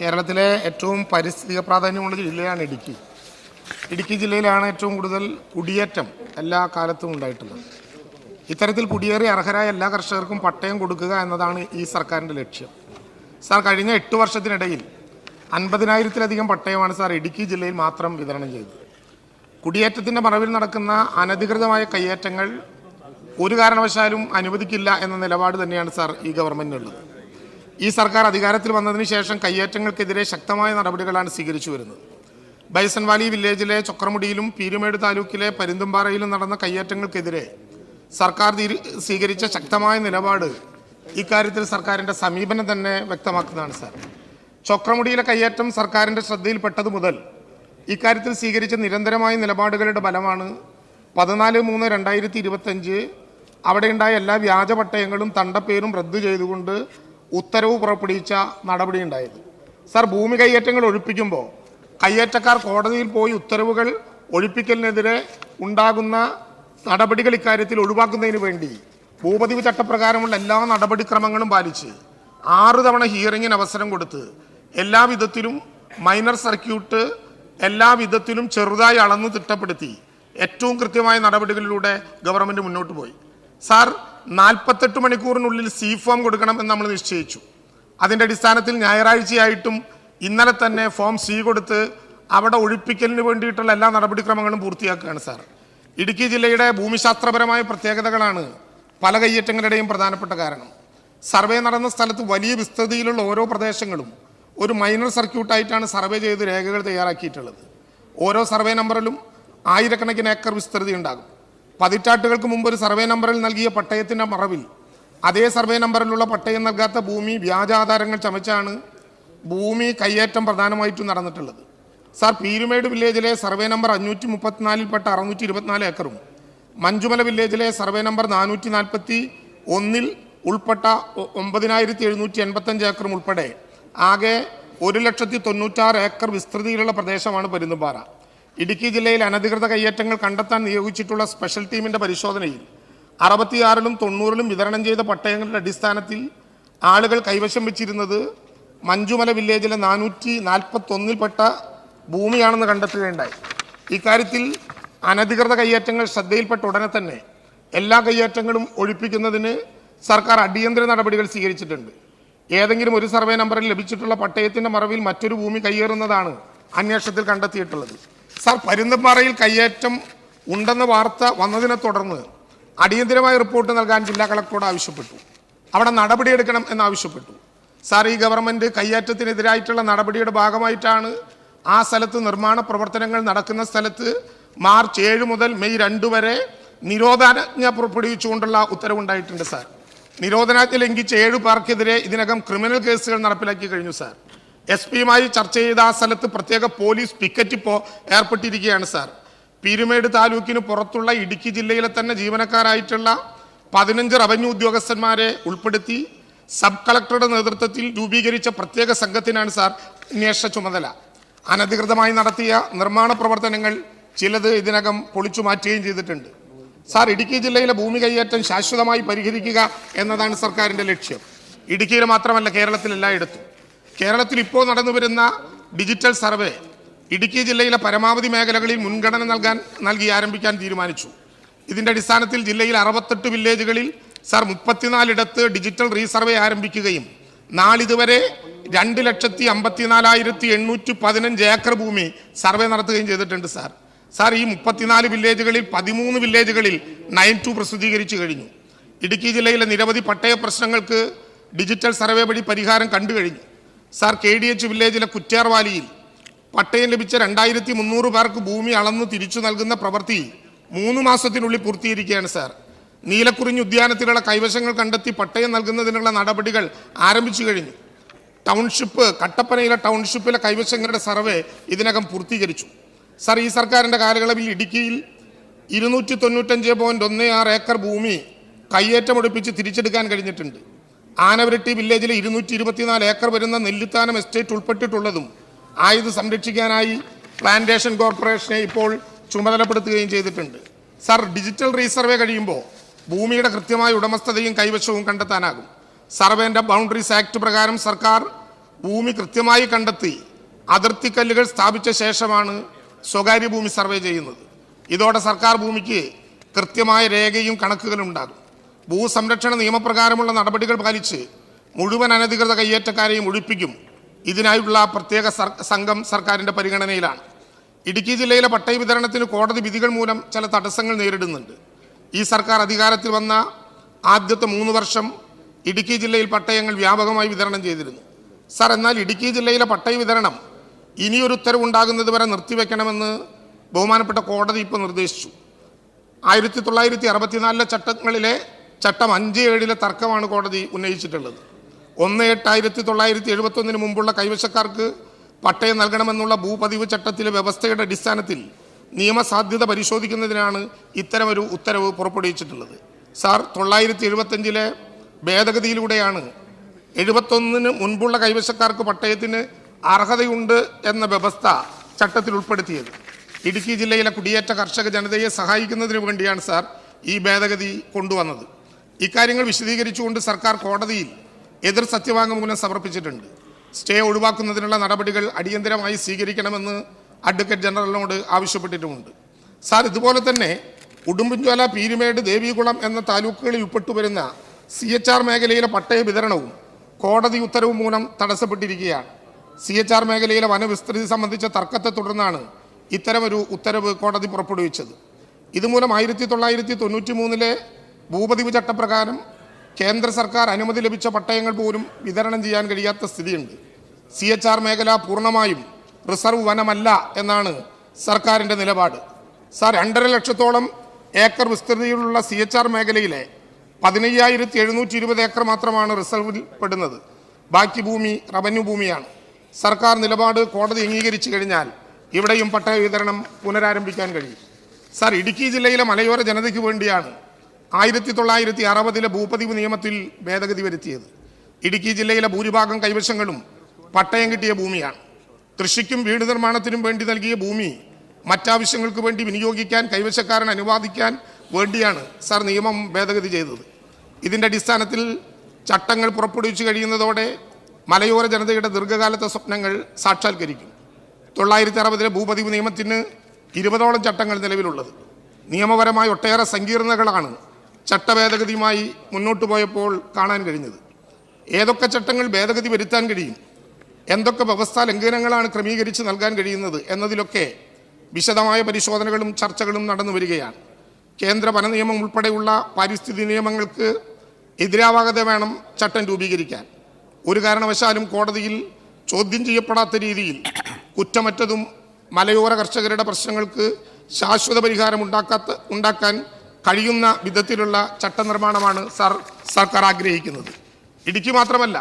കേരളത്തിലെ ഏറ്റവും പരിസ്ഥിതിക പ്രാധാന്യമുള്ള ജില്ലയാണ് ഇടുക്കി. ഇടുക്കി ജില്ലയിലാണ് ഏറ്റവും കൂടുതൽ കുടിയേറ്റം എല്ലാ കാലത്തും ഉണ്ടായിട്ടുള്ളത്. ഇത്തരത്തിൽ കുടിയേറി അർഹരായ എല്ലാ കർഷകർക്കും പട്ടയം കൊടുക്കുക എന്നതാണ് ഈ സർക്കാരിന്റെ ലക്ഷ്യം. സാർ കഴിഞ്ഞ എട്ട് വർഷത്തിനിടയിൽ അൻപതിനായിരത്തിലധികം പട്ടയമാണ് സാർ ഇടുക്കി ജില്ലയിൽ മാത്രം വിതരണം ചെയ്തത്. കുടിയേറ്റത്തിന്റെ മറവിൽ നടക്കുന്ന അനധികൃതമായ കയ്യേറ്റങ്ങൾ ഒരു കാരണവശാലും അനുവദിക്കില്ല എന്ന നിലപാട് തന്നെയാണ് സാർ ഈ ഗവൺമെന്റിനുള്ളത്. ഈ സർക്കാർ അധികാരത്തിൽ വന്നതിന് ശേഷം കയ്യേറ്റങ്ങൾക്കെതിരെ ശക്തമായ നടപടികളാണ് സ്വീകരിച്ചു വരുന്നത്. ബൈസൺ വാലി വില്ലേജിലെ ചൊക്രമുടിയിലും പീരുമേട് താലൂക്കിലെ പരുന്തുംപാറയിലും നടന്ന കയ്യേറ്റങ്ങൾക്കെതിരെ സർക്കാർ സ്വീകരിച്ച ശക്തമായ നിലപാട് ഇക്കാര്യത്തിൽ സർക്കാരിന്റെ സമീപനം തന്നെ വ്യക്തമാക്കുന്നതാണ് സാർ. ചൊക്രമുടിയിലെ കയ്യേറ്റം സർക്കാരിന്റെ ശ്രദ്ധയിൽപ്പെട്ടതു മുതൽ ഇക്കാര്യത്തിൽ സ്വീകരിച്ച നിരന്തരമായ നിലപാടുകളുടെ ഫലമാണ് പതിനാല് മൂന്ന് രണ്ടായിരത്തി ഇരുപത്തഞ്ച് അവിടെയുണ്ടായ എല്ലാ വ്യാജ പട്ടയങ്ങളും തണ്ടപ്പേരും റദ്ദു ചെയ്തുകൊണ്ട് ഉത്തരവ് പുറപ്പെടുവിച്ച നടപടിയുണ്ടായത് സർ ഭൂമി കയ്യേറ്റങ്ങൾ ഒഴിപ്പിക്കുമ്പോൾ കയ്യേറ്റക്കാർ കോടതിയിൽ പോയി ഉത്തരവുകൾ ഒഴിപ്പിക്കലിനെതിരെ ഉണ്ടാകുന്ന നടപടികൾ ഇക്കാര്യത്തിൽ ഒഴിവാക്കുന്നതിന് വേണ്ടി ഭൂപതിവ് ചട്ടപ്രകാരമുള്ള എല്ലാ നടപടിക്രമങ്ങളും പാലിച്ച് ആറ് തവണ ഹിയറിങ്ങിന് അവസരം കൊടുത്ത് എല്ലാ വിധത്തിലും മൈനർ സർക്യൂട്ട് എല്ലാ വിധത്തിലും ചെറുതായി അളന്നു തിട്ടപ്പെടുത്തി ഏറ്റവും കൃത്യമായ നടപടികളിലൂടെ ഗവൺമെന്റ് മുന്നോട്ട് പോയി. സാർ നാൽപ്പത്തെട്ട് മണിക്കൂറിനുള്ളിൽ സി ഫോം കൊടുക്കണം എന്ന് നമ്മൾ നിശ്ചയിച്ചു. അതിന്റെ അടിസ്ഥാനത്തിൽ ഞായറാഴ്ചയായിട്ടും ഇന്നലെ തന്നെ ഫോം സി കൊടുത്ത് അവിടെ ഒഴിപ്പിക്കലിന് വേണ്ടിയിട്ടുള്ള എല്ലാ നടപടിക്രമങ്ങളും പൂർത്തിയാക്കുകയാണ് സാർ. ഇടുക്കി ജില്ലയുടെ ഭൂമിശാസ്ത്രപരമായ പ്രത്യേകതകളാണ് പല കയ്യേറ്റങ്ങളുടെയും പ്രധാനപ്പെട്ട കാരണം. സർവേ നടന്ന സ്ഥലത്ത് വലിയ വിസ്തൃതിയിലുള്ള ഓരോ പ്രദേശങ്ങളും ഒരു മൈനർ സർക്യൂട്ടായിട്ടാണ് സർവേ ചെയ്ത് രേഖകൾ തയ്യാറാക്കിയിട്ടുള്ളത്. ഓരോ സർവേ നമ്പറിലും ആയിരക്കണക്കിന് ഏക്കർ വിസ്തൃതി ഉണ്ടാകും. പതിറ്റാട്ടുകൾക്ക് മുമ്പ് ഒരു സർവേ നമ്പറിൽ നൽകിയ പട്ടയത്തിന്റെ മറവിൽ അതേ സർവേ നമ്പറിലുള്ള പട്ടയം നൽകാത്ത ഭൂമി വ്യാജാധാരങ്ങൾ ചമച്ചാണ് ഭൂമി കയ്യേറ്റം പ്രധാനമായിട്ടും നടന്നിട്ടുള്ളത്. സാർ പീരുമേട് വില്ലേജിലെ സർവേ നമ്പർ അഞ്ഞൂറ്റി മുപ്പത്തിനാലിൽപ്പെട്ട അറുന്നൂറ്റി ഇരുപത്തിനാല് ഏക്കറും മഞ്ജുമല വില്ലേജിലെ സർവേ നമ്പർ നാനൂറ്റി നാൽപ്പത്തി ഒന്നിൽ ഉൾപ്പെട്ട ഒമ്പതിനായിരത്തി എഴുന്നൂറ്റി എൺപത്തഞ്ച് ഏക്കറും ഉൾപ്പെടെ ആകെ ഒരു ലക്ഷത്തി തൊണ്ണൂറ്റാറ് ഏക്കർ വിസ്തൃതിയിലുള്ള പ്രദേശമാണ് പരുന്തുംപാറ ഇടുക്കി ജില്ലയിൽ അനധികൃത കയ്യേറ്റങ്ങൾ കണ്ടെത്താൻ നിയോഗിച്ചിട്ടുള്ള സ്പെഷ്യൽ ടീമിന്റെ പരിശോധനയിൽ അറുപത്തിയാറിലും തൊണ്ണൂറിലും വിതരണം ചെയ്ത പട്ടയങ്ങളുടെ അടിസ്ഥാനത്തിൽ ആളുകൾ കൈവശം വെച്ചിരുന്നത് മഞ്ജുമല വില്ലേജിലെ നാനൂറ്റി നാൽപ്പത്തൊന്നിൽപ്പെട്ട ഭൂമിയാണെന്ന് കണ്ടെത്തുകയുണ്ടായി. ഇക്കാര്യത്തിൽ അനധികൃത കയ്യേറ്റങ്ങൾ ശ്രദ്ധയിൽപ്പെട്ട ഉടനെ തന്നെ എല്ലാ കയ്യേറ്റങ്ങളും ഒഴിപ്പിക്കുന്നതിന് സർക്കാർ അടിയന്തര നടപടികൾ സ്വീകരിച്ചിട്ടുണ്ട്. ഏതെങ്കിലും ഒരു സർവേ നമ്പറിൽ ലഭിച്ചിട്ടുള്ള പട്ടയത്തിന്റെ മറവിൽ മറ്റൊരു ഭൂമി കയ്യേറുന്നതാണ് അന്വേഷണത്തിൽ കണ്ടെത്തിയിട്ടുള്ളത്. സാർ പരുന്തപ്പാറയിൽ കയ്യേറ്റം ഉണ്ടെന്ന വാർത്ത വന്നതിനെ തുടർന്ന് അടിയന്തരമായ റിപ്പോർട്ട് നൽകാൻ ജില്ലാ കളക്ടറോട് ആവശ്യപ്പെട്ടു. അവിടെ നടപടിയെടുക്കണം എന്നാവശ്യപ്പെട്ടു സാർ ഈ ഗവൺമെന്റ് കയ്യേറ്റത്തിനെതിരായിട്ടുള്ള നടപടിയുടെ ഭാഗമായിട്ടാണ് ആ സ്ഥലത്ത് നിർമ്മാണ പ്രവർത്തനങ്ങൾ നടക്കുന്ന സ്ഥലത്ത് മാർച്ച് ഏഴ് മുതൽ മെയ് രണ്ട് വരെ നിരോധനാജ്ഞ പുറപ്പെടുവിച്ചുകൊണ്ടുള്ള ഉത്തരവുണ്ടായിട്ടുണ്ട് സാർ. നിരോധനാജ്ഞ ലംഘിച്ച ഏഴ് പേർക്കെതിരെ ഇതിനകം ക്രിമിനൽ കേസുകൾ നടപ്പിലാക്കി കഴിഞ്ഞു സാർ. എസ് പിയുമായി ചർച്ച ചെയ്ത ആ സ്ഥലത്ത് പ്രത്യേക പോലീസ് പിക്കറ്റ് ഇപ്പോൾ ഏർപ്പെട്ടിരിക്കുകയാണ് സാർ. പീരുമേട് താലൂക്കിന് പുറത്തുള്ള ഇടുക്കി ജില്ലയിലെ തന്നെ ജീവനക്കാരായിട്ടുള്ള പതിനഞ്ച് റവന്യൂ ഉദ്യോഗസ്ഥന്മാരെ ഉൾപ്പെടുത്തി സബ് കളക്ടറുടെ നേതൃത്വത്തിൽ രൂപീകരിച്ച പ്രത്യേക സംഘത്തിനാണ് സാർ അന്വേഷണ ചുമതല. അനധികൃതമായി നടത്തിയ നിർമ്മാണ പ്രവർത്തനങ്ങൾ ചിലത് ഇതിനകം പൊളിച്ചു മാറ്റുകയും ചെയ്തിട്ടുണ്ട്. സാർ ഇടുക്കി ജില്ലയിലെ ഭൂമി കൈയേറ്റം ശാശ്വതമായി പരിഹരിക്കുക എന്നതാണ് സർക്കാരിന്റെ ലക്ഷ്യം. ഇടുക്കിയിൽ മാത്രമല്ല കേരളത്തിൽ എല്ലായിടത്തും കേരളത്തിൽ ഇപ്പോൾ നടന്നു വരുന്ന ഡിജിറ്റൽ സർവേ ഇടുക്കി ജില്ലയിലെ പരമാവധി മേഖലകളിൽ മുൻഗണന നൽകാൻ നൽകി ആരംഭിക്കാൻ തീരുമാനിച്ചു. ഇതിന്റെ അടിസ്ഥാനത്തിൽ ജില്ലയിൽ അറുപത്തെട്ട് വില്ലേജുകളിൽ സാർ മുപ്പത്തിനാലിടത്ത് ഡിജിറ്റൽ റീസർവേ ആരംഭിക്കുകയും നാളിതുവരെ രണ്ട് ലക്ഷത്തി അമ്പത്തിനാലായിരത്തി എണ്ണൂറ്റി പതിനഞ്ച് ഏക്കർ ഭൂമി സർവേ നടത്തുകയും ചെയ്തിട്ടുണ്ട് സാർ. സാർ ഈ മുപ്പത്തിനാല് വില്ലേജുകളിൽ പതിമൂന്ന് വില്ലേജുകളിൽ നയൻ ടു പ്രസിദ്ധീകരിച്ചു കഴിഞ്ഞു. ഇടുക്കി ജില്ലയിലെ നിരവധി പട്ടയ പ്രശ്നങ്ങൾക്ക് ഡിജിറ്റൽ സർവേ വഴി പരിഹാരം കണ്ടു കഴിഞ്ഞു. സാർ കെ ഡി എച്ച് വില്ലേജിലെ കുറ്റ്യാർവാലിയിൽ പട്ടയം ലഭിച്ച രണ്ടായിരത്തി മുന്നൂറ് പേർക്ക് ഭൂമി അളന്ന് തിരിച്ചു നൽകുന്ന പ്രവൃത്തി മൂന്ന് മാസത്തിനുള്ളിൽ പൂർത്തീകരിക്കുകയാണ് സാർ. നീലക്കുറിഞ്ഞ് ഉദ്യാനത്തിലുള്ള കൈവശങ്ങൾ കണ്ടെത്തി പട്ടയം നൽകുന്നതിനുള്ള നടപടികൾ ആരംഭിച്ചു കഴിഞ്ഞു. ടൗൺഷിപ്പ് കട്ടപ്പനയിലെ ടൗൺഷിപ്പിലെ കൈവശങ്ങളുടെ സർവേ ഇതിനകം പൂർത്തീകരിച്ചു. സാർ ഈ സർക്കാരിന്റെ കാലയളവിൽ ഇടുക്കിയിൽ ഇരുന്നൂറ്റി തൊണ്ണൂറ്റഞ്ച് പോയിന്റ് ഒന്ന് ആറ് ഏക്കർ ഭൂമി കയ്യേറ്റമൊടുപ്പിച്ച് തിരിച്ചെടുക്കാൻ കഴിഞ്ഞിട്ടുണ്ട്. ആനവരട്ടി വില്ലേജിലെ ഇരുന്നൂറ്റി ഇരുപത്തിനാല് ഏക്കർ വരുന്ന നെല്ലിത്താനം എസ്റ്റേറ്റ് ഉൾപ്പെട്ടിട്ടുള്ളതും ആയത് സംരക്ഷിക്കാനായി പ്ലാന്റേഷൻ കോർപ്പറേഷനെ ഇപ്പോൾ ചുമതലപ്പെടുത്തുകയും ചെയ്തിട്ടുണ്ട്. സർ ഡിജിറ്റൽ റീസർവേ കഴിയുമ്പോൾ ഭൂമിയുടെ കൃത്യമായ ഉടമസ്ഥതയും കൈവശവും കണ്ടെത്താനാകും. സർവേന്റെ ബൗണ്ടറീസ് ആക്ട് പ്രകാരം സർക്കാർ ഭൂമി കൃത്യമായി കണ്ടെത്തി അതിർത്തിക്കല്ലുകൾ സ്ഥാപിച്ച ശേഷമാണ് സ്വകാര്യ ഭൂമി സർവേ ചെയ്യുന്നത്. ഇതോടെ സർക്കാർ ഭൂമിക്ക് കൃത്യമായ രേഖയും കണക്കുകളും ഉണ്ടാകും. ഭൂസംരക്ഷണ നിയമപ്രകാരമുള്ള നടപടികൾ പാലിച്ച് മുഴുവൻ അനധികൃത കയ്യേറ്റക്കാരെയും ഒഴിപ്പിക്കും. ഇതിനായുള്ള പ്രത്യേക സംഘം സർക്കാരിന്റെ പരിഗണനയിലാണ്. ഇടുക്കി ജില്ലയിലെ പട്ടയ വിതരണത്തിന് കോടതി വിധികൾ മൂലം ചില തടസ്സങ്ങൾ നേരിടുന്നുണ്ട്. ഈ സർക്കാർ അധികാരത്തിൽ വന്ന ആദ്യത്തെ മൂന്ന് വർഷം ഇടുക്കി ജില്ലയിൽ പട്ടയങ്ങൾ വ്യാപകമായി വിതരണം ചെയ്തിരുന്നു. സർ എന്നാൽ ഇടുക്കി ജില്ലയിലെ പട്ടയ വിതരണം ഇനിയൊരു ഉത്തരവുണ്ടാകുന്നത് വരെ നിർത്തിവെക്കണമെന്ന് ബഹുമാനപ്പെട്ട കോടതി ഇപ്പോൾ നിർദ്ദേശിച്ചു. ആയിരത്തി തൊള്ളായിരത്തി അറുപത്തിനാലിലെ ചട്ടങ്ങളിലെ ചട്ടം അഞ്ച് ഏഴിലെ തർക്കമാണ് കോടതി ഉന്നയിച്ചിട്ടുള്ളത്. ഒന്ന് എട്ട് ആയിരത്തി തൊള്ളായിരത്തി എഴുപത്തൊന്നിന് മുമ്പുള്ള കൈവശക്കാർക്ക് പട്ടയം നൽകണമെന്നുള്ള ഭൂപതിവ് ചട്ടത്തിലെ വ്യവസ്ഥയുടെ അടിസ്ഥാനത്തിൽ നിയമസാധ്യത പരിശോധിക്കുന്നതിനാണ് ഇത്തരമൊരു ഉത്തരവ് പുറപ്പെടുവിച്ചിട്ടുള്ളത്. സാർ തൊള്ളായിരത്തി എഴുപത്തഞ്ചിലെ ഭേദഗതിയിലൂടെയാണ് എഴുപത്തൊന്നിന് മുൻപുള്ള കൈവശക്കാർക്ക് പട്ടയത്തിന് അർഹതയുണ്ട് എന്ന വ്യവസ്ഥ ചട്ടത്തിൽ ഉൾപ്പെടുത്തിയത്. ഇടുക്കി ജില്ലയിലെ കുടിയേറ്റ കർഷക ജനതയെ സഹായിക്കുന്നതിന് വേണ്ടിയാണ് സാർ ഈ ഭേദഗതി കൊണ്ടുവന്നത്. ഇക്കാര്യങ്ങൾ വിശദീകരിച്ചുകൊണ്ട് സർക്കാർ കോടതിയിൽ എതിർ സത്യവാങ്മൂലം സമർപ്പിച്ചിട്ടുണ്ട്. സ്റ്റേ ഒഴിവാക്കുന്നതിനുള്ള നടപടികൾ അടിയന്തരമായി സ്വീകരിക്കണമെന്ന് അഡ്വക്കേറ്റ് ജനറലിനോട് ആവശ്യപ്പെട്ടിട്ടുമുണ്ട്. സാർ ഇതുപോലെ തന്നെ ഉടുമ്പൻചോല പീരുമേട് ദേവികുളം എന്ന താലൂക്കുകളിൽ ഉൾപ്പെട്ടു വരുന്ന സി എച്ച് ആർ മേഖലയിലെ പട്ടയ വിതരണവും കോടതി ഉത്തരവ് മൂലം തടസ്സപ്പെട്ടിരിക്കുകയാണ്. സി എച്ച് ആർ മേഖലയിലെ വനവിസ്തൃതി സംബന്ധിച്ച തർക്കത്തെ തുടർന്നാണ് ഇത്തരമൊരു ഉത്തരവ് കോടതി പുറപ്പെടുവിച്ചത്. ഇതുമൂലം ആയിരത്തി തൊള്ളായിരത്തി തൊണ്ണൂറ്റി മൂന്നിലെ ഭൂപതിവ് ചട്ടപ്രകാരം കേന്ദ്ര സർക്കാർ അനുമതി ലഭിച്ച പട്ടയങ്ങൾ പോലും വിതരണം ചെയ്യാൻ കഴിയാത്ത സ്ഥിതിയുണ്ട്. സി എച്ച് ആർ മേഖല പൂർണമായും റിസർവ് വനമല്ല എന്നാണ് സർക്കാരിന്റെ നിലപാട്. സാർ രണ്ടര ലക്ഷത്തോളം ഏക്കർ വിസ്തൃതിയിലുള്ള സി എച്ച് ആർ മേഖലയിലെ പതിനയ്യായിരത്തി എഴുന്നൂറ്റി ഇരുപത് ഏക്കർ മാത്രമാണ് റിസർവിൽ പെടുന്നത്. ബാക്കി ഭൂമി റവന്യൂ ഭൂമിയാണ്. സർക്കാർ നിലപാട് കോടതി അംഗീകരിച്ചു കഴിഞ്ഞാൽ ഇവിടെയും പട്ടയ വിതരണം പുനരാരംഭിക്കാൻ കഴിയും. സാർ ഇടുക്കി ജില്ലയിലെ മലയോര ജനതയ്ക്ക് വേണ്ടിയാണ് ആയിരത്തി തൊള്ളായിരത്തി അറുപതിലെ ഭൂപതിവ് നിയമത്തിൽ ഭേദഗതി വരുത്തിയത്. ഇടുക്കി ജില്ലയിലെ ഭൂരിഭാഗം കൈവശങ്ങളും പട്ടയം കിട്ടിയ ഭൂമിയാണ്. കൃഷിക്കും വീട് നിർമ്മാണത്തിനും വേണ്ടി നൽകിയ ഭൂമി മറ്റാവശ്യങ്ങൾക്ക് വേണ്ടി വിനിയോഗിക്കാൻ കൈവശക്കാരൻ അനുവാദിക്കാൻ വേണ്ടിയാണ് സാർ നിയമം ഭേദഗതി ചെയ്തത്. ഇതിന്റെ അടിസ്ഥാനത്തിൽ ചട്ടങ്ങൾ പുറപ്പെടുവിച്ചു കഴിയുന്നതോടെ മലയോര ജനതയുടെ ദീർഘകാലത്തെ സ്വപ്നങ്ങൾ സാക്ഷാത്കരിക്കും. തൊള്ളായിരത്തി അറുപതിലെ ഭൂപതിവ് നിയമത്തിന് ഇരുപതോളം ചട്ടങ്ങൾ നിലവിലുള്ളത്. നിയമപരമായി ഒട്ടേറെ സങ്കീർണതകളാണ് ചട്ടഭേദഗതിയുമായി മുന്നോട്ട് പോയപ്പോൾ കാണാൻ കഴിഞ്ഞത്. ഏതൊക്കെ ചട്ടങ്ങൾ ഭേദഗതി വരുത്താൻ കഴിയും? എന്തൊക്കെ വ്യവസ്ഥ ലംഘനങ്ങളാണ് ക്രമീകരിച്ച് നൽകാൻ കഴിയുന്നത് എന്നതിലൊക്കെ വിശദമായ പരിശോധനകളും ചർച്ചകളും നടന്നു വരികയാണ്. കേന്ദ്ര വന നിയമം ഉൾപ്പെടെയുള്ള പാരിസ്ഥിതിക നിയമങ്ങൾക്ക് എതിരാവാകത വേണം ചട്ടം രൂപീകരിക്കാൻ. ഒരു കാരണവശാലും കോടതിയിൽ ചോദ്യം ചെയ്യപ്പെടാത്ത രീതിയിൽ കുറ്റമറ്റതും മലയോര കർഷകരുടെ പ്രശ്നങ്ങൾക്ക് ശാശ്വത പരിഹാരം ഉണ്ടാക്കാത്ത ഉണ്ടാക്കാൻ കഴിയുന്ന വിധത്തിലുള്ള ചട്ടനിർമ്മാണമാണ് സർ സർക്കാർ ആഗ്രഹിക്കുന്നത്. ഇടുക്കി മാത്രമല്ല